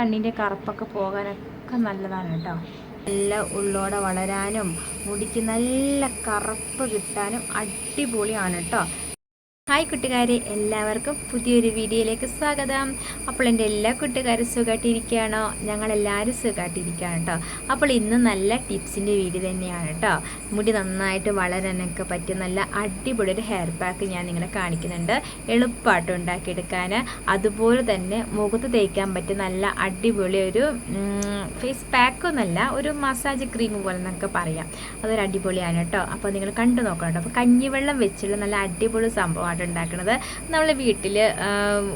കണ്ണിന്റെ കറുപ്പൊക്കെ പോകാനൊക്കെ നല്ലതാണ് കേട്ടോ. നല്ല ഉള്ളോടെ വളരാനും മുടിക്ക് നല്ല കറുപ്പ് കിട്ടാനും അടിപൊളിയാണ് കേട്ടോ. ഹായ് കൂട്ടുകാരെ എല്ലാവർക്കും പുതിയൊരു വീഡിയോയിലേക്ക് സ്വാഗതം. അപ്പോൾ എന്റെ എല്ലാ കൂട്ടുകാരും സുഖമായിട്ടിരിക്കുകയാണോ ഞങ്ങളെല്ലാവരും സുഖമായിട്ടിരിക്കുകയാണ് കേട്ടോ. അപ്പോൾ ഇന്ന് നല്ല ടിപ്സിന്റെ വീഡിയോ തന്നെയാണ് കേട്ടോ. മുടി നന്നായിട്ട് വളരാനൊക്കെ പറ്റിയ നല്ല അടിപൊളി ഒരു ഹെയർ പാക്ക് ഞാൻ നിങ്ങളെ കാണിക്കുന്നുണ്ട്. എളുപ്പമായിട്ട് ഉണ്ടാക്കിയെടുക്കാൻ. അതുപോലെ തന്നെ മുഖത്ത് തേക്കാൻ പറ്റിയ നല്ല അടിപൊളി ഒരു ഫേസ് പാക്ക് ഒന്നല്ല ഒരു മസാജ് ക്രീം പോലെ എന്നൊക്കെ പറയാം. അതൊരു അടിപൊളിയാണ് കേട്ടോ. അപ്പോൾ നിങ്ങൾ കണ്ടു നോക്കണം കേട്ടോ. അപ്പോൾ കഞ്ഞിവെള്ളം വെച്ചുള്ള നല്ല അടിപൊളി സംഭവമാണ് ഉണ്ടാക്കുന്നത് നമ്മളെ വീട്ടിൽ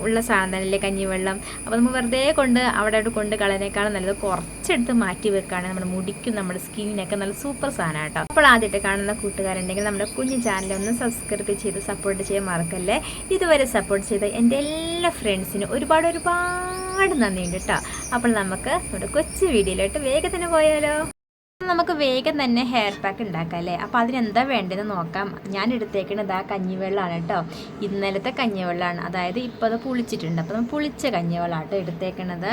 ഉള്ള സാധനമല്ലേ കഞ്ഞിവെള്ളം അപ്പോൾ നമ്മൾ വെറുതെ കൊണ്ട് അവിടെ കൊണ്ട് കളയുന്നേക്കാളും നല്ലത് കുറച്ചെടുത്ത് മാറ്റി വെക്കുകയാണെങ്കിൽ നമ്മുടെ മുടിക്കും നമ്മുടെ സ്കിന്നിനൊക്കെ നല്ല സൂപ്പർ സാധനം കേട്ടോ. അപ്പോൾ ആദ്യമായിട്ട് കാണുന്ന കൂട്ടുകാരുണ്ടെങ്കിൽ നമ്മുടെ കുഞ്ഞു ചാനൽ ഒന്ന് സബ്സ്ക്രൈബ് ചെയ്ത് സപ്പോർട്ട് ചെയ്യാൻ മറക്കല്ലേ. ഇതുവരെ സപ്പോർട്ട് ചെയ്ത എന്റെ എല്ലാ ഫ്രണ്ട്സിനും ഒരുപാട് ഒരുപാട് നന്ദിയുണ്ട് കേട്ടോ. അപ്പോൾ നമുക്ക് നമ്മുടെ കൊച്ചു വീഡിയോയിലോട്ട് വേഗത്തിന് പോയാലോ. നമുക്ക് വേഗം തന്നെ ഹെയർ പാക്ക് ഉണ്ടാക്കാം അല്ലേ? അപ്പോൾ അതിനെന്താ വേണ്ടതെന്ന് നോക്കാം. ഞാൻ എടുത്തേക്കുന്നത് ആ കഞ്ഞിവെള്ളമാണ് കേട്ടോ. ഇന്നലത്തെ കഞ്ഞിവെള്ളമാണ് അതായത് ഇപ്പോൾ അത് പുളിച്ചിട്ടുണ്ട്. അപ്പോൾ നമ്മൾ പുളിച്ച കഞ്ഞിവെള്ളമാണ് കേട്ടോ എടുത്തേക്കണത്.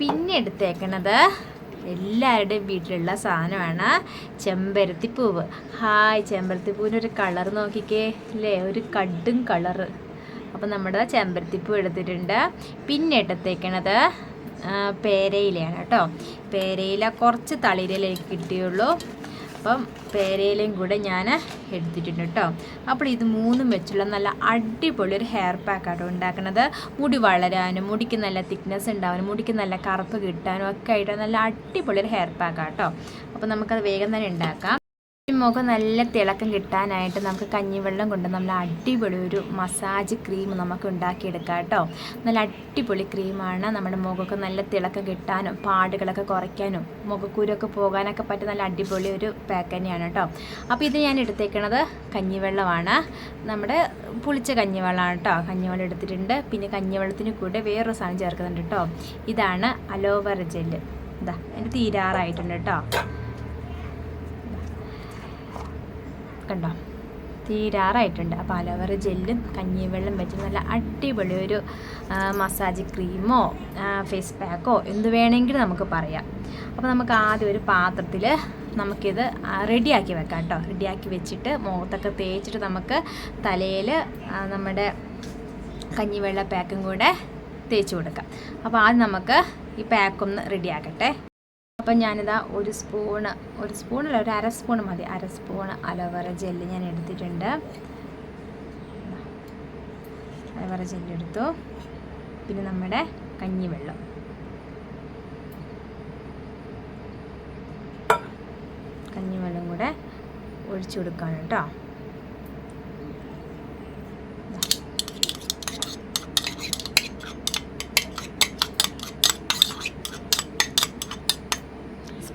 പിന്നെ എടുത്തേക്കണത് എല്ലാവരുടെയും വീട്ടിലുള്ള സാധനമാണ് ചെമ്പരത്തിപ്പൂവ് ഹായ് ചെമ്പരത്തിപ്പൂവിന്റെ ഒരു കളർ നോക്കിക്കേ. അല്ലേ ഒരു കടും കളറ് അപ്പോൾ നമ്മുടെ ചെമ്പരത്തിപ്പൂ എടുത്തിട്ടുണ്ട്. പിന്നെ എടുത്തേക്കണത് പേരയിലയാണ് കേട്ടോ. പേരയില കുറച്ച് തളിരിലേക്ക് കിട്ടിയുള്ളൂ. അപ്പം പേരയിലയും കൂടെ ഞാൻ എടുത്തിട്ടുണ്ട് കേട്ടോ. അപ്പോൾ ഇത് മൂന്നും വെച്ചുള്ള നല്ല അടിപൊളി ഒരു ഹെയർ പാക്കാട്ടോ ഉണ്ടാക്കുന്നത്. മുടി വളരാനും മുടിക്ക് നല്ല തിക്നെസ് ഉണ്ടാവാനും മുടിക്ക് നല്ല കറുപ്പ് കിട്ടാനും ഒക്കെ ആയിട്ട് നല്ല അടിപൊളി ഒരു ഹെയർ പാക്കാട്ടോ അപ്പോൾ നമുക്കത് വേഗം തന്നെ ഉണ്ടാക്കാം. മുഖം നല്ല തിളക്കം കിട്ടാനായിട്ട് നമുക്ക് കഞ്ഞിവെള്ളം കൊണ്ട് നമ്മൾ അടിപൊളി ഒരു മസാജ് ക്രീം നമുക്ക് ഉണ്ടാക്കിയെടുക്കാം കേട്ടോ. നല്ല അടിപൊളി ക്രീമാണ്. നമ്മുടെ മുഖമൊക്കെ നല്ല തിളക്കം കിട്ടാനും പാടുകളൊക്കെ കുറയ്ക്കാനും മുഖക്കൂരൊക്കെ പോകാനൊക്കെ പറ്റിയ നല്ല അടിപൊളി ഒരു പാക്ക് തന്നെയാണ് കേട്ടോ. അപ്പോൾ ഇത് ഞാൻ എടുത്തേക്കണത് കഞ്ഞിവെള്ളമാണ്. നമ്മുടെ പുളിച്ച കഞ്ഞിവെള്ളമാണ് കേട്ടോ. കഞ്ഞിവെള്ളം എടുത്തിട്ടുണ്ട്. പിന്നെ കഞ്ഞിവെള്ളത്തിന് കൂടെ വേറൊരു സാധനം ചേർക്കുന്നുണ്ട് കേട്ടോ. ഇതാണ് അലോവറ ജെല്ല്. ഇതാ എന്റെ തീരാറായിട്ടുണ്ട് കേട്ടോ. കണ്ടോ? തീരാറായിട്ടുണ്ട്. അപ്പോൾ അലോവേറ ജെല്ലും കഞ്ഞിവെള്ളം വെച്ച് നല്ല അടിപൊളി ഒരു മസാജ് ക്രീമോ ഫേസ് പാക്കോ എന്ത് വേണമെങ്കിലും നമുക്ക് പറയാം. അപ്പോൾ നമുക്ക് ആദ്യം ഒരു പാത്രത്തിൽ നമുക്കിത് റെഡിയാക്കി വെക്കാം കേട്ടോ. റെഡിയാക്കി വെച്ചിട്ട് മുഖത്തൊക്കെ തേച്ചിട്ട് നമുക്ക് തലയിൽ നമ്മുടെ കഞ്ഞിവെള്ള പാക്കും കൂടെ തേച്ച് കൊടുക്കാം. അപ്പോൾ ആദ്യം നമുക്ക് ഈ പാക്കൊന്ന് റെഡിയാക്കട്ടെ. അപ്പം ഞാനിതാ ഒരു സ്പൂണ് ഒരു സ്പൂണല്ല ഒരു അര സ്പൂൺ മതി. അര സ്പൂൺ അലോവേറ ജെല്ല് ഞാൻ എടുത്തിട്ടുണ്ട്. അലോവേറ ജെല്ല് എടുത്തു. പിന്നെ നമ്മുടെ കഞ്ഞിവെള്ളം. കഞ്ഞിവെള്ളം കൂടെ ഒഴിച്ചു കൊടുക്കാണ് കേട്ടോ.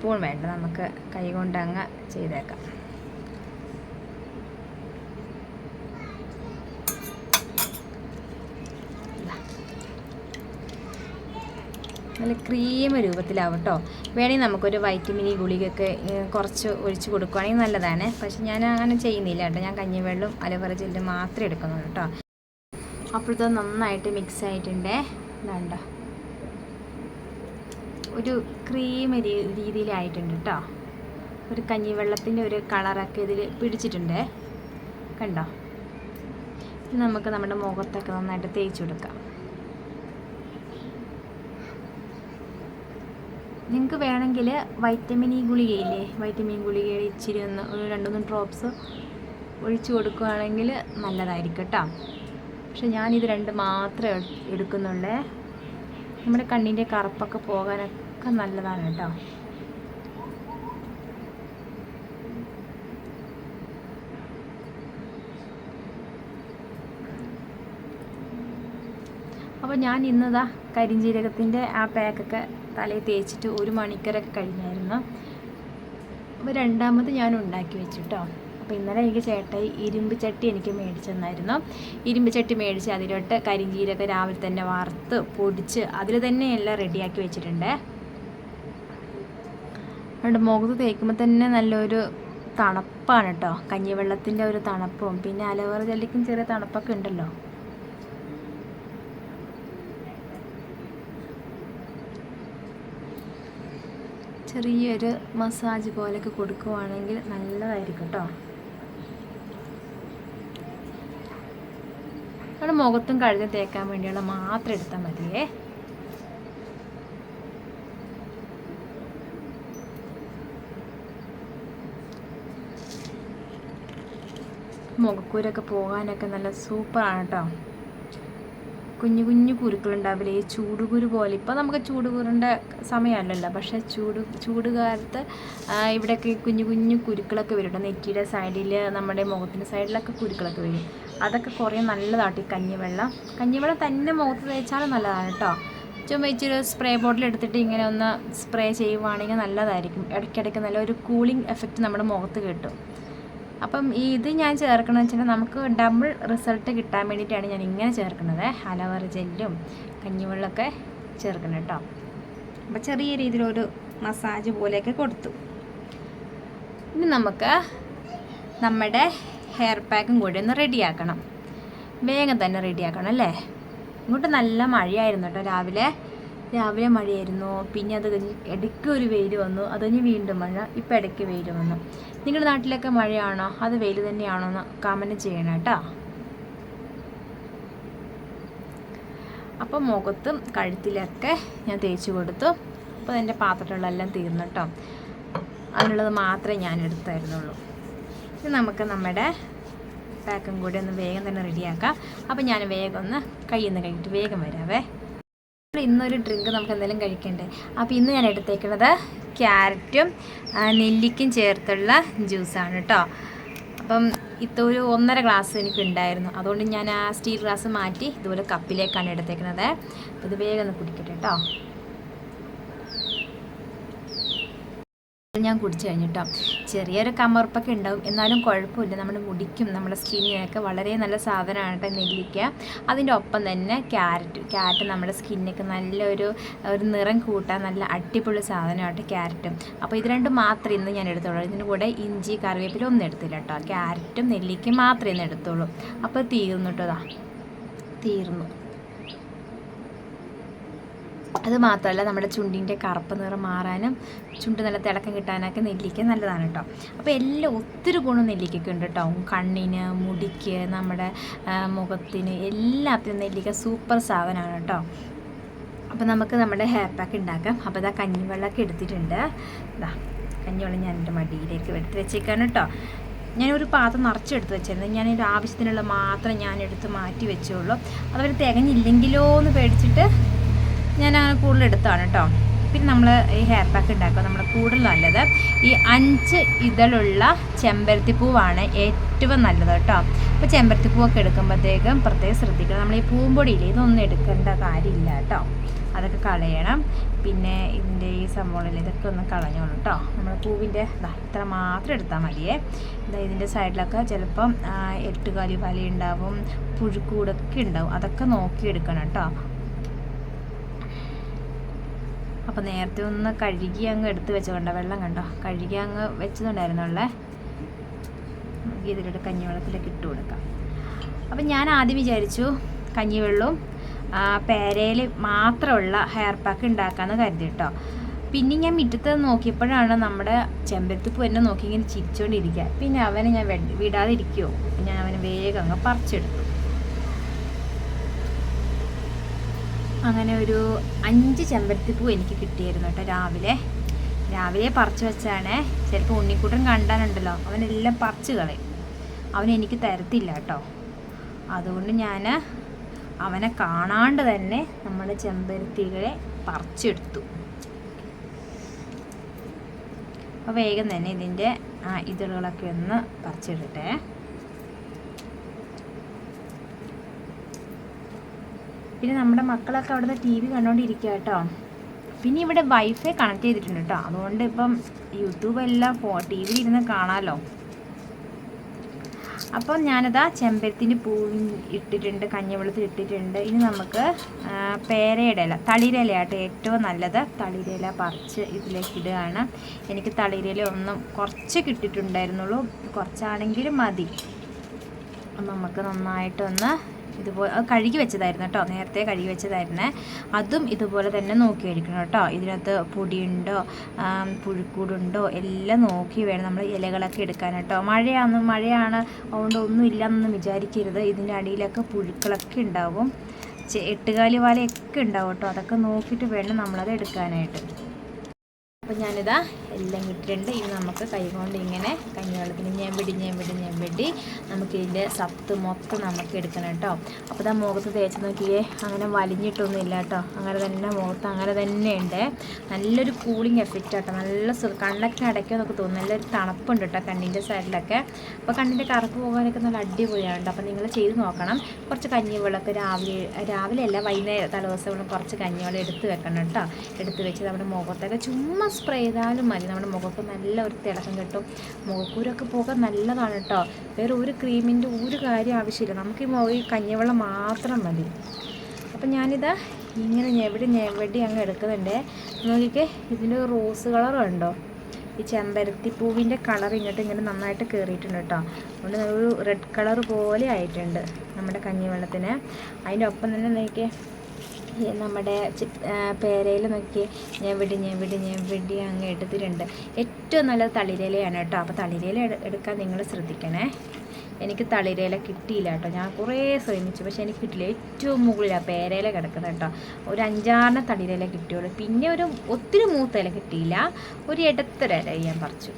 സ്പൂൺ വേണ്ട. നമുക്ക് കൈകൊണ്ട് അങ്ങ് ചെയ്തേക്കാം. നല്ല ക്രീം രൂപത്തിലാവും കേട്ടോ വേണമെങ്കിൽ നമുക്കൊരു വൈറ്റമിൻ ഇ ഗുളികയൊക്കെ കുറച്ച് ഒഴിച്ച് കൊടുക്കുകയാണെങ്കിൽ നല്ലതാണ്. പക്ഷെ ഞാൻ അങ്ങനെ ചെയ്യുന്നില്ല കേട്ടോ. ഞാൻ കഞ്ഞിവെള്ളം അലോവേറ ജെല്ലും മാത്രമേ എടുക്കുന്നുള്ളൂ കേട്ടോ. അപ്പോഴത്തെ നന്നായിട്ട് മിക്സ് ആയിട്ടുണ്ടേ. വേണ്ട ഒരു ക്രീം രീതിയിലായിട്ടുണ്ട് കേട്ടോ ഒരു കഞ്ഞിവെള്ളത്തിന്റെ ഒരു കളറൊക്കെ ഇതിൽ പിടിച്ചിട്ടുണ്ട്. കണ്ടോ? നമുക്ക് നമ്മുടെ മുഖത്തൊക്കെ നന്നായിട്ട് തേച്ചു കൊടുക്കാം. നിങ്ങൾക്ക് വേണമെങ്കിൽ വൈറ്റമിൻ ഇ ഗുളികയില്ലേ? വൈറ്റമിൻ ഗുളിക ഇച്ചിരി ഒന്ന് ഒരു രണ്ടൊന്നും ഡ്രോപ്സ് ഒഴിച്ചു കൊടുക്കുകയാണെങ്കിൽ നല്ലതായിരിക്കും കേട്ടോ പക്ഷെ ഞാനിത് രണ്ട് മാത്രമേ എടുക്കുന്നുള്ളേ. നമ്മുടെ കണ്ണിന്റെ കറുപ്പൊക്കെ പോകാനൊക്കെ നല്ലതാണ് കേട്ടോ. അപ്പോൾ ഞാൻ ഇന്നതാ കരിഞ്ജീരകത്തിന്റെ ആ പാക്കൊക്കെ തലയിൽ തേച്ചിട്ട് ഒരു മണിക്കൂറൊക്കെ കഴിഞ്ഞായിരുന്നു. അപ്പോൾ രണ്ടാമത് ഞാൻ ഉണ്ടാക്കി വെച്ചിട്ടോ അപ്പോൾ ഇന്നലെ എനിക്ക് ചേട്ടായി ഇരുമ്പ് ചട്ടി എനിക്ക് മേടിച്ചു തന്നായിരുന്നു ഇരുമ്പ് ചട്ടി മേടിച്ച് അതിലോട്ട് കരിഞ്ചീരൊക്കെ രാവിലെ തന്നെ വറുത്ത് പൊടിച്ച് അതിൽ തന്നെ എല്ലാം റെഡിയാക്കി വെച്ചിട്ടുണ്ട്. അതുകൊണ്ട് മുഖത്ത് തേക്കുമ്പോൾ തന്നെ നല്ലൊരു തണുപ്പാണ് കേട്ടോ. കഞ്ഞിവെള്ളത്തിന്റെ ഒരു തണുപ്പും. പിന്നെ അലവറ ജെല്ലിക്കും ചെറിയ തണുപ്പൊക്കെ ഉണ്ടല്ലോ. ചെറിയൊരു മസാജ് പോലെയൊക്കെ കൊടുക്കുവാണെങ്കിൽ നല്ലതായിരിക്കും കേട്ടോ. നമ്മുടെ മുഖത്തും കഴുതും തേക്കാൻ വേണ്ടിയുള്ള മാത്രം എടുത്താൽ മതിയേ. മുഖക്കൂരൊക്കെ പോകാനൊക്കെ നല്ല സൂപ്പറാണ് കേട്ടോ കുഞ്ഞു കുഞ്ഞു കുരുക്കളുണ്ടാവില്ല ഈ ചൂടുകുരു പോലെ. ഇപ്പോൾ നമുക്ക് ചൂടുകുരുന്റെ സമയമല്ലല്ലോ പക്ഷേ ചൂട് ചൂട് കാലത്ത് ആ, ഇവിടെയൊക്കെ കുഞ്ഞു കുഞ്ഞു കുരുക്കളൊക്കെ വരും കേട്ടോ നെറ്റിയുടെ സൈഡിൽ നമ്മുടെ മുഖത്തിന്റെ സൈഡിലൊക്കെ കുരുക്കളൊക്കെ വരും. അതൊക്കെ കുറേ നല്ലതാട്ടോ കഞ്ഞിവെള്ളം. കഞ്ഞിവെള്ളം തന്നെ മുഖത്ത് തേച്ചാലും നല്ലതാണ് കേട്ടോ ചുമ്മാ ഇച്ചിരി സ്പ്രേ ബോട്ടിൽ എടുത്തിട്ട് ഇങ്ങനെ ഒന്ന് സ്പ്രേ ചെയ്യുവാണെങ്കിൽ നല്ലതായിരിക്കും. ഇടയ്ക്കിടയ്ക്ക് നല്ല ഒരു കൂളിംഗ് എഫക്റ്റ് നമ്മുടെ മുഖത്ത് കിട്ടും. അപ്പം ഇത് ഞാൻ ചേർക്കണമെന്ന് വെച്ചിട്ടുണ്ടെങ്കിൽ നമുക്ക് ഡബിൾ റിസൾട്ട് കിട്ടാൻ വേണ്ടിയിട്ടാണ് ഞാൻ ഇങ്ങനെ ചേർക്കുന്നത് ഹലവർ ജെല്ലും കഞ്ഞിവെള്ളമൊക്കെ ചേർക്കണം കേട്ടോ അപ്പം ചെറിയ രീതിയിലൊരു മസാജ് പോലെയൊക്കെ കൊടുത്തു. ഇനി നമുക്ക് നമ്മുടെ ഹെയർ പാക്കും കൂടി ഒന്ന് റെഡിയാക്കണം വേഗം തന്നെ റെഡിയാക്കണം അല്ലേ? ഇങ്ങോട്ട് നല്ല മഴയായിരുന്നു കേട്ടോ രാവിലെ. രാവിലെ മഴയായിരുന്നു. പിന്നെ അത് കഴിഞ്ഞ് ഇടയ്ക്ക് ഒരു വെയിൽ വന്നു. അത് കഴിഞ്ഞ് വീണ്ടും മഴ. ഇപ്പം ഇടയ്ക്ക് വെയിൽ വന്നു. നിങ്ങളുടെ നാട്ടിലൊക്കെ മഴയാണോ? അത് വെയിൽ തന്നെയാണോ എന്ന് കമന്റ് ചെയ്യണം കേട്ടോ. അപ്പോൾ മുഖത്തും കഴുത്തിലൊക്കെ ഞാൻ തേച്ച് കൊടുത്തു. അപ്പോൾ എന്റെ പാത്രങ്ങളിലെല്ലാം തീർന്നു കേട്ടോ. അതിനുള്ളത് മാത്രമേ ഞാൻ എടുത്തായിരുന്നുള്ളൂ. ഇനി നമുക്ക് നമ്മുടെ പാക്കും കൂടി ഒന്ന് വേഗം തന്നെ റെഡിയാക്കാം. അപ്പോൾ ഞാൻ വേഗം ഒന്ന് കയ്യിൽ നിന്ന് കഴിഞ്ഞിട്ട് വേഗം വരാവേ. ഇന്നൊരു ഡ്രിങ്ക് നമുക്ക് എന്തെങ്കിലും കഴിക്കണ്ടേ? അപ്പോൾ ഇന്ന് ഞാൻ എടുത്തേക്കുന്നത് ക്യാരറ്റും നെല്ലിക്കും ചേർത്തുള്ള ജ്യൂസാണ് കേട്ടോ അപ്പം ഇത്തൊരു ഒന്നര ഗ്ലാസ് എനിക്ക് ഉണ്ടായിരുന്നു അതുകൊണ്ട് ഞാൻ ആ സ്റ്റീൽ ഗ്ലാസ് മാറ്റി ഇതുപോലെ കപ്പിലേക്കാണ് എടുത്തേക്കുന്നത് അപ്പോൾ ഇത് വേഗം ഒന്ന് കുടിക്കട്ടെ കേട്ടോ ഞാൻ കുടിച്ചു കഴിഞ്ഞിട്ടോ. ചെറിയൊരു കമർപ്പൊക്കെ ഉണ്ടാവും. എന്നാലും കുഴപ്പമില്ല. നമ്മുടെ മുടിക്കും നമ്മുടെ സ്കിന്നിനൊക്കെ വളരെ നല്ല സാധനമാണ് കേട്ടോ നെല്ലിക്ക. അതിന്റെ ഒപ്പം തന്നെ ക്യാരറ്റ് ക്യാരറ്റ് നമ്മുടെ സ്കിന്നൊക്കെ നല്ലൊരു ഒരു നിറം കൂട്ടാൻ നല്ല അടിപൊളി സാധനമായിട്ട് ക്യാരറ്റും. അപ്പോൾ ഇത് രണ്ടും മാത്രമേ ഇന്ന് ഞാൻ എടുത്തോളൂ ഇതിന്റെ കൂടെ ഇഞ്ചി കറിവേപ്പില ഒന്നും എടുത്തില്ല കേട്ടോ. ക്യാരറ്റും നെല്ലിക്കയും മാത്രമേ ഇന്ന് എടുത്തോളൂ അപ്പോൾ തീർന്നു കേട്ടോ തീർന്നു. അത് മാത്രമല്ല നമ്മുടെ ചുണ്ടിന്റെ കറുപ്പ് നിറം മാറാനും ചുണ്ട് നല്ല തിളക്കം കിട്ടാനൊക്കെ നെല്ലിക്ക നല്ലതാണ് കേട്ടോ. അപ്പോൾ എല്ലാം ഒത്തിരി ഗുണം നെല്ലിക്കൊക്കെ ഉണ്ട് കേട്ടോ. കണ്ണിന് മുടിക്ക് നമ്മുടെ മുഖത്തിന് എല്ലാത്തിനും നെല്ലിക്ക സൂപ്പർ സാധനമാണ് കേട്ടോ. അപ്പോൾ നമുക്ക് നമ്മുടെ ഹെയർ പാക്ക് ഉണ്ടാക്കാം. അപ്പോൾ ഇതാ കഞ്ഞിവെള്ളമൊക്കെ എടുത്തിട്ടുണ്ട്. ഇതാ കഞ്ഞിവെള്ളം ഞാൻ എന്റെ മടിയിലേക്ക് എടുത്ത് വെച്ചേക്കാണ് കേട്ടോ. ഞാനൊരു പാത്രം നിറച്ചെടുത്ത് വെച്ചിരുന്നു. ഞാൻ ഒരു ആവശ്യത്തിനുള്ള മാത്രം ഞാൻ എടുത്ത് മാറ്റി വെച്ചുള്ളൂ അതവർ തികഞ്ഞില്ലെങ്കിലോ എന്ന് പേടിച്ചിട്ട് ഞാൻ അങ്ങനെ കൂടുതൽ എടുത്താണ് കേട്ടോ പിന്നെ നമ്മൾ ഈ ഹെയർ പാക്ക് ഉണ്ടാക്കുക നമ്മൾ കൂടുതൽ നല്ലത് ഈ അഞ്ച് ഇതളുള്ള ചെമ്പരത്തി പൂവാണ് ഏറ്റവും നല്ലത് കേട്ടോ അപ്പോൾ ചെമ്പരത്തിപ്പൂവൊക്കെ എടുക്കുമ്പോഴത്തേക്കും പ്രത്യേകം ശ്രദ്ധിക്കണം. നമ്മൾ ഈ പൂമ്പൊടിയിൽ ഇതൊന്നും എടുക്കേണ്ട കാര്യമില്ല കേട്ടോ അതൊക്കെ കളയണം. പിന്നെ ഇതിന്റെ ഈ സംഭവങ്ങളിൽ ഇതൊക്കെ ഒന്ന് കളഞ്ഞോളൂ കേട്ടോ നമ്മൾ പൂവിന്റെ ഇത്ര മാത്രം എടുത്താൽ മതിയേ. ഇതാ ഇതിന്റെ സൈഡിലൊക്കെ ചിലപ്പം എട്ടുകാലി വല ഉണ്ടാവും പുഴുക്കൂടൊക്കെ ഉണ്ടാവും അതൊക്കെ നോക്കി എടുക്കണം കേട്ടോ അപ്പോൾ നേരത്തെ ഒന്ന് കഴുകി അങ്ങ് എടുത്ത് വെച്ചോണ്ട വെള്ളം കണ്ടോ? കഴുകി അങ്ങ് വെച്ചതുണ്ടായിരുന്നുള്ളേ കഞ്ഞി കഞ്ഞിവെള്ളത്തിലേക്ക് ഇട്ട് കൊടുക്കാം. അപ്പം ഞാൻ ആദ്യം വിചാരിച്ചു കഞ്ഞിവെള്ളവും പേരയിൽ മാത്രമുള്ള ഹെയർ പാക്ക് ഉണ്ടാക്കാമെന്ന് കരുതി കേട്ടോ. പിന്നെ ഞാൻ മുറ്റത്ത് നോക്കിയപ്പോഴാണ് നമ്മുടെ ചെമ്പരത്തിപ്പൂ എന്നെ നോക്കി ഇങ്ങനെ ചിരിച്ചുകൊണ്ടിരിക്കുക പിന്നെ അവനെ ഞാൻ വിടാതിരിക്കുമോ ഞാൻ അവനെ വേഗം അങ്ങ് പറിച്ചെടുത്തു. അങ്ങനെ ഒരു അഞ്ച് ചെമ്പരത്തിപ്പൂ എനിക്ക് കിട്ടിയിരുന്നു കേട്ടോ രാവിലെ. രാവിലെ പറിച്ചു വെച്ചാണ്. ചിലപ്പോൾ ഉണ്ണിക്കുട്ടൻ കണ്ടാനുണ്ടല്ലോ അവനെല്ലാം പറിച്ചു കളയും. അവൻ എനിക്ക് തരത്തില്ല കേട്ടോ. അതുകൊണ്ട് ഞാൻ അവനെ കാണാണ്ട് തന്നെ നമ്മുടെ ചെമ്പരത്തികളെ പറിച്ചെടുത്തു. അപ്പോൾ വേഗം തന്നെ ഇതിന്റെ ആ ഇതളുകളൊക്കെ ഒന്ന് പറിച്ചെടുട്ടെ പിന്നെ നമ്മുടെ മക്കളൊക്കെ അവിടുന്ന് ടി വി കണ്ടുകൊണ്ടിരിക്കുക കേട്ടോ. പിന്നെ ഇവിടെ വൈഫൈ കണക്ട് ചെയ്തിട്ടുണ്ട് കേട്ടോ. അതുകൊണ്ട് ഇപ്പം യൂട്യൂബ് എല്ലാം ഫോ ടി വിയിൽ ഇരുന്ന് കാണാമല്ലോ അപ്പം ഞാനതാ ചെമ്പരത്തിന്റെ പൂ ഇട്ടിട്ടുണ്ട് കഞ്ഞിവെള്ളത്തിൽ ഇട്ടിട്ടുണ്ട്. ഇനി നമുക്ക് പേരയുടെ ഇല തളിരില ആട്ടോ ഏറ്റവും നല്ലത്. തളിരില പറിച്ച് ഇതിലേക്ക് ഇടുകയാണ്. എനിക്ക് തളിരില ഒന്നും കുറച്ച് കിട്ടിയിട്ടുണ്ടായിരുന്നുള്ളൂ. കുറച്ചാണെങ്കിലും മതി. നമുക്ക് നന്നായിട്ടൊന്ന് ഇതുപോലെ കഴുകി വെച്ചതായിരുന്നു കേട്ടോ. നേരത്തെ കഴുകി വെച്ചതായിരുന്നു. അതും ഇതുപോലെ തന്നെ നോക്കി കഴിക്കണം കേട്ടോ. ഇതിനകത്ത് പൊടിയുണ്ടോ പുഴുക്കൂടുണ്ടോ എല്ലാം നോക്കി വേണം നമ്മൾ ഇലകളൊക്കെ എടുക്കാൻ കേട്ടോ. മഴയാണ് മഴയാണ് അതുകൊണ്ട് ഒന്നും ഇല്ലയെന്നൊന്നും വിചാരിക്കരുത്. ഇതിന്റെ അടിയിലൊക്കെ പുഴുക്കളൊക്കെ ഉണ്ടാവും. എട്ടുകാലി വാലയൊക്കെ ഉണ്ടാവും കേട്ടോ. അതൊക്കെ നോക്കിയിട്ട് വേണം നമ്മളത് എടുക്കാനായിട്ട്. അപ്പം ഞാനിതാ എല്ലാം ഇട്ടിട്ടുണ്ട്. ഇനി നമുക്ക് കൈകൊണ്ട് ഇങ്ങനെ കഞ്ഞിവെള്ളത്തിന് ഞെമ്പിടി ഞെമ്പിടി ഞെമ്പിടി നമുക്ക് ഇതിന്റെ സത്ത് മൊത്തം നമുക്ക് എടുക്കണം കേട്ടോ. അപ്പോൾ ഇതാ മുഖത്ത് തേച്ച് നോക്കിയേ. അങ്ങനെ വലിഞ്ഞിട്ടൊന്നും ഇല്ല കേട്ടോ. അങ്ങനെ തന്നെ മുഖത്ത് അങ്ങനെ തന്നെ ഉണ്ട്. നല്ലൊരു കൂളിംഗ് എഫക്റ്റ് കേട്ടോ നല്ല സു കണ്ണൊക്കെ അടയ്ക്കുമെന്നൊക്കെ തോന്നുന്നു. നല്ലൊരു തണുപ്പുണ്ട് കേട്ടോ കണ്ണിന്റെ സൈഡിലൊക്കെ. അപ്പോൾ കണ്ണിന്റെ കറുപ്പ് പോകാനൊക്കെ നല്ല അടിപൊളിയാണ് അപ്പോൾ നിങ്ങൾ ചെയ്ത് നോക്കണം. കുറച്ച് കഞ്ഞിവെള്ളമൊക്കെ രാവിലെ രാവിലെ അല്ല വൈകുന്നേരം തലേദിവസം കുറച്ച് കഞ്ഞിവെള്ളം എടുത്ത് വെക്കണം കേട്ടോ. എടുത്ത് വെച്ച് നമ്മുടെ മുഖത്തൊക്കെ ചുമ്മാ സ്പ്രേ ചെയ്താലും മതി നമ്മുടെ മുഖത്ത് നല്ല ഒരു തിളക്കം കിട്ടും. മുഖക്കൂരൊക്കെ പോകാൻ നല്ലതാണ് കേട്ടോ. വേറെ ഒരു ക്രീമിന്റെ ഒരു കാര്യം ആവശ്യമില്ല. നമുക്ക് ഈ കഞ്ഞിവെള്ളം മാത്രം മതി. അപ്പം ഞാനിതാ ഇങ്ങനെ ഞെവിടി ഞെവിടി അങ്ങ് എടുക്കുന്നുണ്ട്. നോക്കിക്കേ ഇതിന്റെ റോസ് കളർ ഉണ്ടോ ഈ ചെമ്പരത്തി പൂവിന്റെ കളർ ഇങ്ങോട്ട് ഇങ്ങനെ നന്നായിട്ട് കയറിയിട്ടുണ്ട് കേട്ടോ. അതുകൊണ്ട് ഒരു റെഡ് കളർ പോലെ ആയിട്ടുണ്ട് നമ്മുടെ കഞ്ഞിവെള്ളത്തിന്. അതിന്റെ ഒപ്പം തന്നെ നോക്കിയേ ഈ നമ്മുടെ പേരയിൽ നോക്കി ഞെവിടി ഞെവിടി ഞെവിടി അങ്ങ് എടുത്തിട്ടുണ്ട്. ഏറ്റവും നല്ലത് തളിരയിലയാണ് കേട്ടോ. അപ്പോൾ തളിരയില എടുക്കാൻ നിങ്ങൾ ശ്രദ്ധിക്കണേ. എനിക്ക് തളിരയില കിട്ടിയില്ല കേട്ടോ. ഞാൻ കുറേ ശ്രമിച്ചു. പക്ഷേ എനിക്ക് കിട്ടില്ല ഏറ്റവും മുകളിലാണ് പേരയില കിടക്കുന്നത് കേട്ടോ. ഒരു അഞ്ചാറിന് തളിരയില കിട്ടിയുള്ളൂ. പിന്നെ ഒരു ഒത്തിരി മൂത്തയില കിട്ടിയില്ല. ഒരു ഇടത്തര ഞാൻ പറിച്ചു.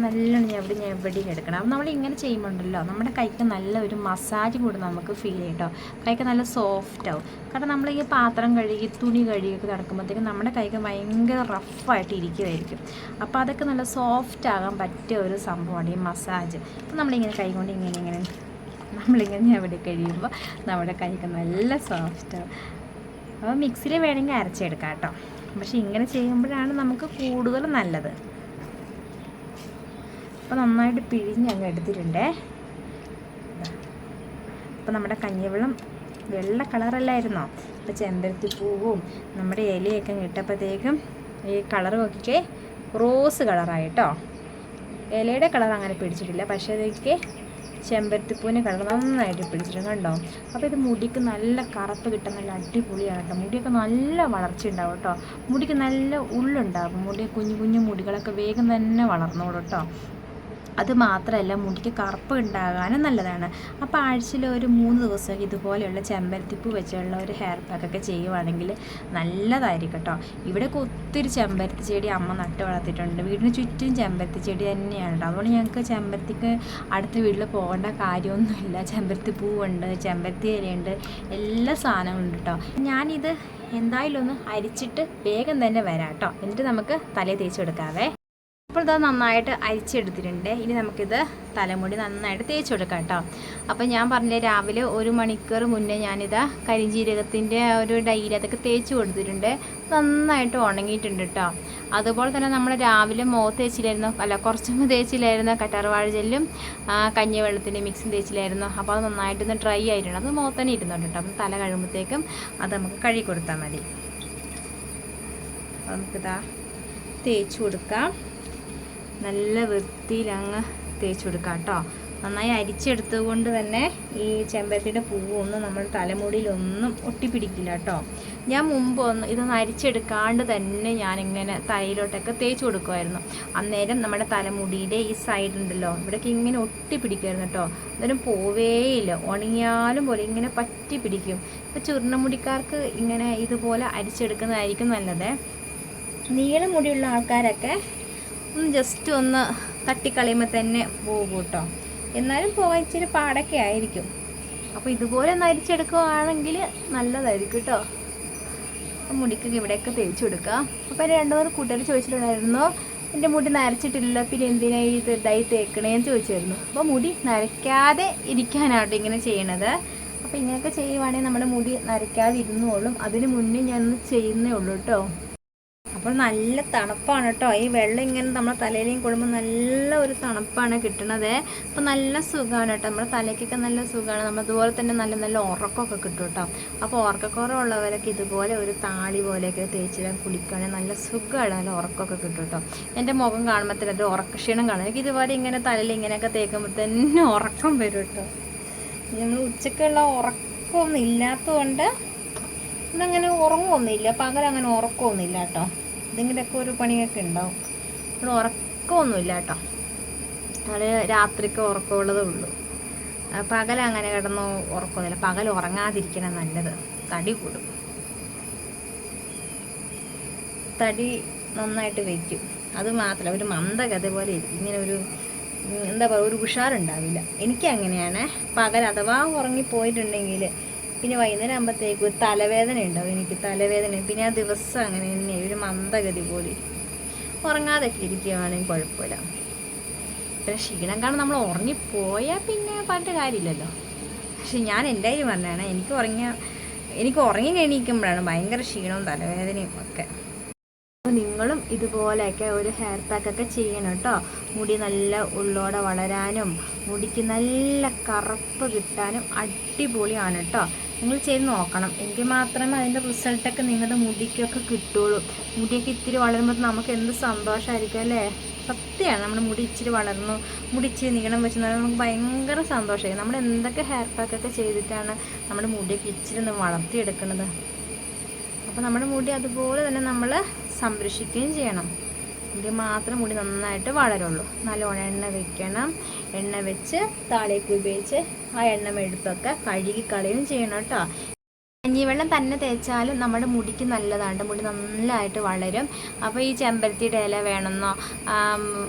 നല്ലോണം ഞെവിടെ ഞെവിടി എടുക്കണം അപ്പം നമ്മൾ ഇങ്ങനെ ചെയ്യുമ്പോണ്ടല്ലോ നമ്മുടെ കൈക്ക് നല്ല ഒരു മസാജ് കൂടെ നമുക്ക് ഫീൽ ചെയ്യും കേട്ടോ കൈക്ക് നല്ല സോഫ്റ്റ് ആവും. കാരണം നമ്മൾ ഈ പാത്രം കഴുകി തുണി കഴുകിയൊക്കെ നടക്കുമ്പോഴത്തേക്കും നമ്മുടെ കൈക്ക് ഭയങ്കര റഫായിട്ട് ഇരിക്കുമായിരിക്കും അപ്പോൾ അതൊക്കെ നല്ല സോഫ്റ്റ് ആകാൻ പറ്റിയ ഒരു സംഭവമാണ് ഈ മസാജ് അപ്പം നമ്മളിങ്ങനെ കൈ കൊണ്ട് ഇങ്ങനെ ഇങ്ങനെ നമ്മളിങ്ങനെ ഞെവിടെ കഴിയുമ്പോൾ നമ്മുടെ കൈക്ക് നല്ല സോഫ്റ്റ് ആവും. അപ്പോൾ മിക്സിയിൽ വേണമെങ്കിൽ അരച്ചെടുക്കാം കേട്ടോ പക്ഷേ ഇങ്ങനെ ചെയ്യുമ്പോഴാണ് നമുക്ക് കൂടുതൽ നല്ലത്. അപ്പോൾ നന്നായിട്ട് പിഴിഞ്ഞ് അങ്ങ് എടുത്തിട്ടുണ്ടേ. അപ്പോൾ നമ്മുടെ കഞ്ഞിവെള്ളം വെള്ള കളറല്ലായിരുന്നോ? അപ്പോൾ ചെമ്പരത്തി പൂവും നമ്മുടെ ഇലയൊക്കെ ഇട്ടപ്പോഴത്തേക്കും ഈ കളർ നോക്കിക്കേ റോസ് കളറായിട്ടോ ഇലയുടെ കളർ അങ്ങനെ പിടിച്ചിട്ടില്ല പക്ഷേ അതൊക്കെ ചെമ്പരത്തിപ്പൂവിന് കളർ നന്നായിട്ട് പിടിച്ചിട്ടുണ്ട് കണ്ടോ? അപ്പോൾ ഇത് മുടിക്ക് നല്ല കറുപ്പ് കിട്ടാൻ നല്ല അടിപൊളിയാണ് കേട്ടോ. മുടിയൊക്കെ നല്ല വളർച്ച ഉണ്ടാവും കേട്ടോ. മുടിക്ക് നല്ല ഉള്ളുണ്ടാവും. മുടി കുഞ്ഞു കുഞ്ഞു മുടികളൊക്കെ വേഗം തന്നെ വളർന്നോളൂ കേട്ടോ. അത് മാത്രമല്ല മുടിക്ക് കറുപ്പ് ഉണ്ടാകാനും നല്ലതാണ്. അപ്പോൾ ആഴ്ചയിൽ ഒരു മൂന്ന് ദിവസം ഇതുപോലെയുള്ള ചെമ്പരത്തിപ്പൂ വെച്ചുള്ള ഒരു ഹെയർ പാക്കൊക്കെ ചെയ്യുവാണെങ്കിൽ നല്ലതായിരിക്കും കേട്ടോ. ഇവിടെയൊക്കെ ഒത്തിരി ചെമ്പരത്തി ചെടി അമ്മ നട്ട് വളർത്തിയിട്ടുണ്ട്. വീടിന് ചുറ്റും ചെമ്പരത്തി ചെടി തന്നെയാണ് കേട്ടോ. അതുകൊണ്ട് ഞങ്ങൾക്ക് ചെമ്പരത്തിക്ക് അടുത്ത വീട്ടിൽ പോകേണ്ട കാര്യമൊന്നുമില്ല. ചെമ്പരത്തി പൂവുണ്ട് ചെമ്പരത്തി ഇലയുണ്ട് എല്ലാ സാധനങ്ങളുണ്ട് കേട്ടോ. ഞാനിത് എന്തായാലും ഒന്ന് അരിച്ചിട്ട് വേഗം തന്നെ വരാം കേട്ടോ. എന്നിട്ട് നമുക്ക് തലയിൽ തേച്ച് കൊടുക്കാവേ അപ്പോൾ ഇത് നന്നായിട്ട് അരിച്ചെടുത്തിട്ടുണ്ട്. ഇനി നമുക്കിത് തലമുടി നന്നായിട്ട് തേച്ച് കൊടുക്കാം കേട്ടോ. അപ്പോൾ ഞാൻ പറഞ്ഞ രാവിലെ ഒരു മണിക്കൂർ മുന്നേ ഞാനിത് കരിഞ്ജീരകത്തിന്റെ ഒരു ഡൈയിൽ അതൊക്കെ തേച്ച് കൊടുത്തിട്ടുണ്ട്. നന്നായിട്ട് ഉണങ്ങിയിട്ടുണ്ട് കേട്ടോ. അതുപോലെ തന്നെ നമ്മൾ രാവിലെ മുഖത്ത് തേച്ചില്ലായിരുന്നു അല്ല കുറച്ചും തേച്ചില്ലായിരുന്നു കറ്റാർവാഴ ജെല്ലും കഞ്ഞിവെള്ളത്തിന്റെ മിക്സും തേച്ചില്ലായിരുന്നു. അപ്പോൾ അത് നന്നായിട്ടൊന്ന് ഡ്രൈ ആയിട്ടുണ്ട്. അത് മുഖത്ത് തന്നെ ഇരുന്നുണ്ട് കേട്ടോ. അപ്പം തല കഴുകുമ്പോഴത്തേക്കും അത് നമുക്ക് കഴുകി കൊടുത്താൽ മതി. നമുക്കിതാ തേച്ച് കൊടുക്കാം. നല്ല വൃത്തിയിൽ അങ്ങ് തേച്ച് കൊടുക്കാം കേട്ടോ. നന്നായി അരിച്ചെടുത്തത് കൊണ്ട് തന്നെ ഈ ചെമ്പരത്തിയുടെ പൂവൊന്നും നമ്മുടെ തലമുടിയിലൊന്നും ഒട്ടിപ്പിടിക്കില്ല കേട്ടോ. ഞാൻ മുമ്പ് ഒന്ന് ഇതൊന്ന് അരിച്ചെടുക്കാണ്ട് തന്നെ ഞാനിങ്ങനെ തലയിലോട്ടൊക്കെ തേച്ച് കൊടുക്കുമായിരുന്നു. അന്നേരം നമ്മുടെ തലമുടിയുടെ ഈ സൈഡ് ഉണ്ടല്ലോ ഇവിടേക്ക് ഇങ്ങനെ ഒട്ടിപ്പിടിക്കുമായിരുന്നു കേട്ടോ. അന്നേരം പോവേയില്ല ഉണങ്ങിയാലും പോലെ ഇങ്ങനെ പറ്റി പിടിക്കും ഇപ്പോൾ ചുരുണമുടിക്കാർക്ക് ഇങ്ങനെ ഇതുപോലെ അരിച്ചെടുക്കുന്നതായിരിക്കും നല്ലത്. നീളമുടിയുള്ള ആൾക്കാരൊക്കെ ഒന്ന് ജസ്റ്റ് ഒന്ന് തട്ടിക്കളയുമ്പോൾ തന്നെ പോകും കേട്ടോ എന്നാലും പോകാൻ ഇച്ചിരി പാടൊക്കെ ആയിരിക്കും. അപ്പോൾ ഇതുപോലെ നരിച്ചെടുക്കുകയാണെങ്കിൽ നല്ലതായിരിക്കും കേട്ടോ മുടിക്കൊക്കെ ഇവിടെയൊക്കെ തേച്ച് കൊടുക്കുക അപ്പോൾ എന്റെ രണ്ട് മൂന്ന് കൂട്ടുകാർ ചോദിച്ചിട്ടുണ്ടായിരുന്നു. എന്റെ മുടി നരച്ചിട്ടില്ല പിന്നെ എന്തിനാ ഈ ഇതായി തേക്കണേന്ന് ചോദിച്ചായിരുന്നു അപ്പോൾ മുടി നരയ്ക്കാതെ ഇരിക്കാനാട്ടോ ഇങ്ങനെ ചെയ്യണത്. അപ്പോൾ ഇങ്ങനെയൊക്കെ ചെയ്യുവാണെങ്കിൽ നമ്മുടെ മുടി നരയ്ക്കാതെ ഇരുന്നോളും അതിന് മുന്നേ ഞാനൊന്ന് ചെയ്യുന്നേ ഉള്ളൂ കേട്ടോ അപ്പോൾ നല്ല തണുപ്പാണ് കേട്ടോ. ഈ വെള്ളം ഇങ്ങനെ നമ്മുടെ തലയിലേയും കൊടുമ്പോൾ നല്ല ഒരു തണുപ്പാണ് കിട്ടണത്. അപ്പോൾ നല്ല സുഖമാണ് കേട്ടോ. നമ്മുടെ തലയ്ക്കൊക്കെ നല്ല സുഖമാണ്. നമ്മൾ അതുപോലെ തന്നെ നല്ല നല്ല ഉറക്കമൊക്കെ കിട്ടും കേട്ടോ. അപ്പോൾ ഉറക്കക്കുറവുള്ളവരൊക്കെ ഇതുപോലെ ഒരു താളി പോലെയൊക്കെ തേച്ചിടാൻ കുളിക്കുകയാണെങ്കിൽ നല്ല സുഖമാണ്. നല്ല ഉറക്കമൊക്കെ കിട്ടും കേട്ടോ. എന്റെ മുഖം തന്നെ ഒരു ഉറക്കക്ഷീണം കാണും. എനിക്ക് ഇതുപോലെ ഇങ്ങനെ തലയിൽ ഇങ്ങനെയൊക്കെ തേക്കുമ്പോൾ തന്നെ ഉറക്കം വരും കേട്ടോ. നമ്മൾ ഉച്ചക്കുള്ള ഉറക്കമൊന്നും ഇല്ലാത്തതുകൊണ്ട് ഇന്നങ്ങനെ ഉറങ്ങുമൊന്നുമില്ല പകലങ്ങനെ ഉറക്കമൊന്നുമില്ല കേട്ടോ. എന്തെങ്കിലുമൊക്കെ ഒരു പണിയൊക്കെ ഉണ്ടാവും. ഇവിടെ ഉറക്കമൊന്നുമില്ല കേട്ടോ അത് രാത്രിക്ക് ഉറക്കമുള്ളതേ ഉള്ളൂ. പകൽ അങ്ങനെ കിടന്ന് ഉറക്കമൊന്നുമില്ല. പകൽ ഉറങ്ങാതിരിക്കണം നല്ലത്. തടി കൂടും. തടി നന്നായിട്ട് വയ്ക്കും അത് മാത്രമല്ല ഒരു മന്ദഗതി പോലെ ഇങ്ങനെ ഒരു എന്താ പറയുക ഒരു ഉഷാറുണ്ടാവില്ല. എനിക്ക് അങ്ങനെയാണ് പകൽ അഥവാ ഉറങ്ങിപ്പോയിട്ടുണ്ടെങ്കിൽ പിന്നെ വൈകുന്നേരം ആകുമ്പോഴത്തേക്ക് തലവേദന ഉണ്ടാവും. എനിക്ക് തലവേദന. പിന്നെ ആ ദിവസം അങ്ങനെ തന്നെ ഒരു മന്ദഗതി പോലെ. ഇരിക്കും. ഉറങ്ങാതൊക്കെ ഇരിക്കുകയാണെങ്കിൽ കുഴപ്പമില്ല. പിന്നെ ക്ഷീണം കാരണം നമ്മൾ ഉറങ്ങിപ്പോയാൽ പിന്നെ പറഞ്ഞിട്ട് കാര്യമില്ലല്ലോ. പക്ഷെ ഞാൻ എന്റെ കാര്യം പറഞ്ഞാണ് എനിക്ക് ഉറങ്ങിയ എനിക്ക് ഉറങ്ങി എണീക്കുമ്പോഴാണ് ഭയങ്കര ക്ഷീണവും തലവേദനയും ഒക്കെ. അപ്പോൾ നിങ്ങളും ഇതുപോലെയൊക്കെ ഒരു ഹെയർ പാക്കൊക്കെ ചെയ്യണം കേട്ടോ. മുടി നല്ല ഉള്ളോടെ വളരാനും മുടിക്ക് നല്ല കറുപ്പ് കിട്ടാനും അടിപൊളിയാണ് കേട്ടോ. നിങ്ങൾ ചെയ്ത് നോക്കണം. എങ്കിൽ മാത്രമേ അതിന്റെ റിസൾട്ടൊക്കെ നിങ്ങളുടെ മുടിക്കൊക്കെ കിട്ടുള്ളൂ. മുടിയൊക്കെ ഇത്തിരി വളരുമ്പോൾ നമുക്ക് എന്ത് സന്തോഷമായിരിക്കും അല്ലേ? സത്യമാണ് നമ്മുടെ മുടി ഇച്ചിരി വളർന്നു. മുടി ഇച്ചിരി നീളം വെച്ച് നമുക്ക് ഭയങ്കര സന്തോഷമായി. നമ്മൾ എന്തൊക്കെ ഹെയർ പാക്കൊക്കെ ചെയ്തിട്ടാണ് നമ്മുടെ മുടിയൊക്കെ ഇച്ചിരി ഒന്ന് വളർത്തിയെടുക്കുന്നത്? അപ്പോൾ നമ്മുടെ മുടി അതുപോലെ തന്നെ നമ്മൾ സംരക്ഷിക്കുകയും ചെയ്യണം. എങ്കിൽ മാത്രം മുടി നന്നായിട്ട് വളരുള്ളൂ. നല്ലോണം എണ്ണ വെക്കണം. എണ്ണ വെച്ച് താളിയൊക്കെ ഉപയോഗിച്ച് ആ എണ്ണ എടുത്തൊക്കെ കഴുകി കളയും ചെയ്യണം കേട്ടോ. കഞ്ഞിവെള്ളം തന്നെ തേച്ചാലും നമ്മുടെ മുടിക്ക് നല്ലതാണ്. മുടി നല്ലതായിട്ട് വളരും. അപ്പോൾ ഈ ചെമ്പരത്തിയുടെ ഇല വേണമെന്നോ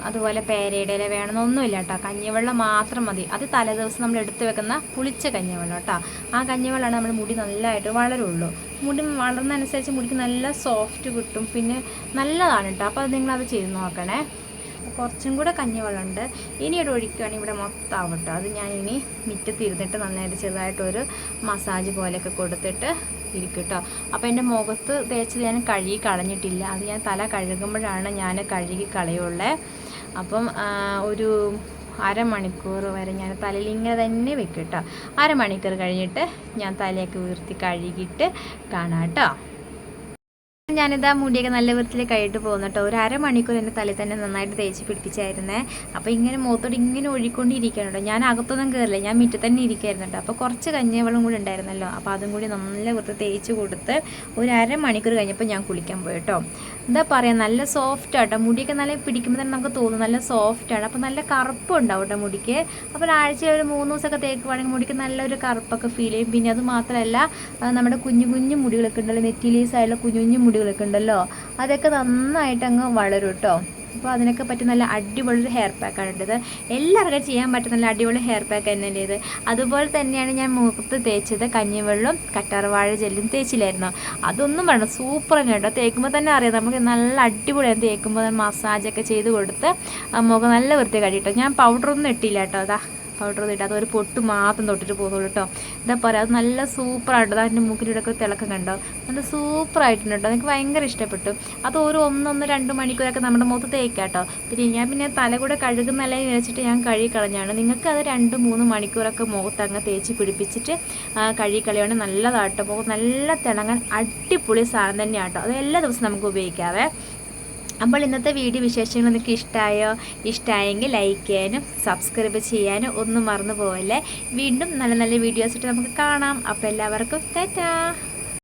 അതുപോലെ പേരയുടെ ഇല വേണമെന്നോ ഒന്നുമില്ല കേട്ടോ. കഞ്ഞിവെള്ളം മാത്രം മതി. അത് തലേദിവസം നമ്മൾ എടുത്തു വെക്കുന്ന പുളിച്ച കഞ്ഞിവെള്ളം കേട്ടോ. ആ കഞ്ഞിവെള്ളമാണ് നമ്മുടെ മുടി നല്ലതായിട്ട് വളരുള്ളൂ. മുടി വളർന്നതനുസരിച്ച് മുടിക്ക് നല്ല സോഫ്റ്റ് കിട്ടും. പിന്നെ നല്ലതാണ് കേട്ടോ. അപ്പോൾ അത് നിങ്ങളത് ചെയ്ത് നോക്കണേ. കുറച്ചും കൂടെ കഞ്ഞിവെള്ളമുണ്ട്. ഇനിയോട് ഒഴിക്കുകയാണെങ്കിൽ ഇവിടെ മൊത്തം ആവട്ടോ അത് ഞാൻ ഇനി മുറ്റത്തിരുന്നിട്ട് നന്നായിട്ട് ചെറുതായിട്ടൊരു മസാജ് പോലെയൊക്കെ കൊടുത്തിട്ട് ഇരിക്കും കേട്ടോ അപ്പോൾ എന്റെ മുഖത്ത് തേച്ചത് ഞാൻ കഴുകി കളഞ്ഞിട്ടില്ല. അത് ഞാൻ തല കഴുകുമ്പോഴാണ് ഞാൻ കഴുകി കളയുള്ളേ. അപ്പം ഒരു അരമണിക്കൂർ വരെ ഞാൻ തലയിൽ ഇങ്ങനെ തന്നെ വെക്കും കേട്ടോ. അരമണിക്കൂർ കഴിഞ്ഞിട്ട് ഞാൻ തലയൊക്കെ ഉയർത്തി കഴുകിയിട്ട് കാണാം കേട്ടോ. ഞാനിതാ മുടിയൊക്കെ നല്ല വൃത്തിയിൽ കഴിയിട്ട് പോകുന്നു കേട്ടോ. ഒരു അരമണിക്കൂർ എന്റെ തലയിൽ തന്നെ നന്നായിട്ട് തേച്ച് പിടിപ്പിച്ചായിരുന്നേ. അപ്പോൾ ഇങ്ങനെ മുഖത്തോട് ഇങ്ങനെ ഒഴിക്കൊണ്ടിരിക്കുകയാണ് കേട്ടോ. ഞാൻ അകത്തൊന്നും കയറില്ല ഞാൻ മുറ്റത്ത് തന്നെ ഇരിക്കുകയായിരുന്നു കേട്ടോ. അപ്പോൾ കുറച്ച് കഞ്ഞിവെള്ളം കൂടി ഉണ്ടായിരുന്നല്ലോ. അപ്പോൾ അതും കൂടി നല്ല വൃത്തി തേച്ച് കൊടുത്ത് ഒരു അരമണിക്കൂർ കഴിഞ്ഞപ്പോൾ ഞാൻ കുളിക്കാൻ പോയി കേട്ടോ. എന്താ പറയാ നല്ല സോഫ്റ്റ് ആട്ടോ. മുടിയൊക്കെ നല്ല പിടിക്കുമ്പോൾ തന്നെ നമുക്ക് തോന്നും നല്ല സോഫ്റ്റ് ആണ്. അപ്പോൾ നല്ല കറുപ്പ് ഉണ്ടാവും മുടിക്ക്. അപ്പോൾ ഒരാഴ്ച ഒരു മൂന്ന് ദിവസമൊക്കെ തേക്കുവാണെങ്കിൽ മുടിക്ക് നല്ലൊരു കറുപ്പൊക്കെ ഫീൽ ചെയ്യും. പിന്നെ അത് മാത്രമല്ല നമ്മുടെ കുഞ്ഞു കുഞ്ഞു മുടികളൊക്കെ ഉണ്ടല്ലോ നെറ്റിലീസ് ആയുള്ള കുഞ്ഞു കുഞ്ഞു മുടികളൊക്കെ ഉണ്ടല്ലോ അതൊക്കെ നന്നായിട്ട് അങ്ങ് വളരും കേട്ടോ അപ്പോൾ അതിനൊക്കെ പറ്റി നല്ല അടിപൊളി ഒരു ഹെയർ പാക്കാണ് ഉള്ളത് എല്ലാവർക്കും ചെയ്യാൻ പറ്റുന്ന നല്ല അടിപൊളി ഹെയർ പാക്ക് തന്നെയല്ലേ ഇത്. അതുപോലെ തന്നെയാണ് ഞാൻ മുഖത്ത് തേച്ചത് കഞ്ഞിവെള്ളം കറ്റാർവാഴ ജെല്ലും തേച്ചില്ലായിരുന്നു. അതൊന്നും വേണം സൂപ്പർ തന്നെ കേട്ടോ. തേക്കുമ്പോൾ തന്നെ അറിയാം നമുക്ക് നല്ല അടിപൊളിയാണ് തേക്കുമ്പോൾ മസാജൊക്കെ ചെയ്ത് കൊടുത്ത് മുഖം നല്ല വൃത്തി കഴിട്ടോ ഞാൻ പൗഡറൊന്നും ഇട്ടില്ല കേട്ടോ അതാ പൗഡർ ഇട്ട് അത് ഒരു പൊട്ട് മാത്രം തൊട്ടിട്ട് പോകുന്നുള്ളൂ കേട്ടോ എന്താ പറയുക അത് നല്ല സൂപ്പറായിട്ട് അതിന്റെ മൂക്കിലൂടെ ഒക്കെ തിളക്കം കണ്ടോ? നല്ല സൂപ്പറായിട്ടുണ്ട് കേട്ടോ എനിക്ക് ഭയങ്കര ഇഷ്ടപ്പെട്ടു. അത് ഒരു ഒന്നൊന്ന് രണ്ട് മണിക്കൂറൊക്കെ നമ്മുടെ മുഖത്ത് തേക്കാം കേട്ടോ പിന്നെ ഞാൻ പിന്നെ തല കൂടെ കഴുകുന്നല്ലേ വെച്ചിട്ട് ഞാൻ കഴുകി കളഞ്ഞാണ്. നിങ്ങൾക്ക് അത് രണ്ട് മൂന്ന് മണിക്കൂറൊക്കെ മുഖത്ത് അങ്ങ് തേച്ച് പിടിപ്പിച്ചിട്ട് കഴുകി കളയുകയാണെങ്കിൽ നല്ലതാട്ടോ മുഖം നല്ല തിളങ്ങാൻ അടിപൊളി സാധനം തന്നെയാട്ടോ അത് എല്ലാ ദിവസവും നമുക്ക് ഉപയോഗിക്കാവേ. അപ്പോൾ ഇന്നത്തെ വീഡിയോ വിശേഷങ്ങൾ നിങ്ങൾക്ക് ഇഷ്ടമായോ? ഇഷ്ടമായെങ്കിൽ ലൈക്ക് ചെയ്യാനും സബ്സ്ക്രൈബ് ചെയ്യാനും ഒന്നും മറന്നു പോകല്ലേ വീണ്ടും നല്ല നല്ല വീഡിയോസ് ഇട്ട് നമുക്ക് കാണാം. അപ്പോൾ എല്ലാവർക്കും ടാറ്റാ